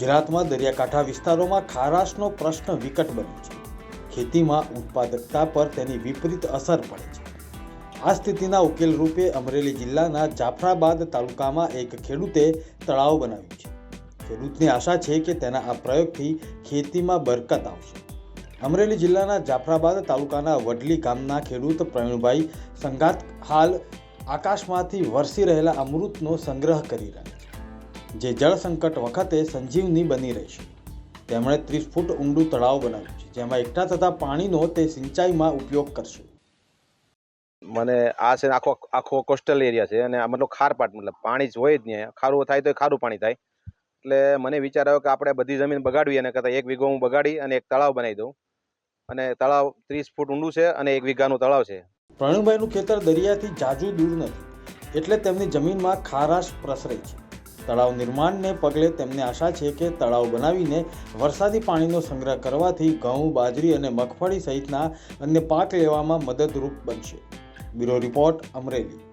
ગુજરાતમાં દરિયાકાંઠા વિસ્તારોમાં ખારાશનો પ્રશ્ન વિકટ બન્યો છે. ખેતીમાં ઉત્પાદકતા પર તેની વિપરીત અસર પડે છે. આ સ્થિતિના ઉકેલ રૂપે અમરેલી જિલ્લાના જાફરાબાદ તાલુકામાં એક ખેડૂતે તળાવ બનાવ્યું છે. ખેડૂતની આશા છે કે તેના આ પ્રયોગથી ખેતીમાં બરકત આવશે. અમરેલી જિલ્લાના જાફરાબાદ તાલુકાના વડલી ગામના ખેડૂત પ્રવીણભાઈ સંગાત હાલ આકાશમાંથી વરસી રહેલા અમૃતનો સંગ્રહ કરી રહ્યા છે. જે જળ સંકટ વખતે સંજીવની બની રહેશે. તેમણે ત્રીસ ફૂટ ઊંડું તળાવ બનાવ્યું છે જેમાં એકઠા થતા પાણીનો તે સિંચાઈમાં ઉપયોગ કરશે. મને આ છે આખો આખો કોસ્ટલ એરિયા છે અને આ મતલબ ખારપાટ મતલબ પાણી જ હોય જ નહીં. ખારું થાય તો ખારું પાણી થાય. એટલે મને વિચાર આવ્યો કે આપણે બધી જમીન બગાડવી અને કરતાં એક વીઘો હું બગાડી અને એક તળાવ બનાવી દઉં. અને તળાવ ત્રીસ ફૂટ ઊંડું છે અને એક વીઘાનું તળાવ છે. પ્રણુભાઈનું ખેતર દરિયાથી જાજુ દૂર નથી એટલે તેમની જમીનમાં ખારાશ પ્રસરે છે. તળાવ નિર્માણને પગલે તેમને આશા છે કે તળાવ બનાવીને વરસાદી પાણીનો સંગ્રહ કરવાથી ઘઉં, બાજરી અને મગફળી સહિતના અન્ય પાક લેવામાં મદદરૂપ બનશે. Bureau report Amreli.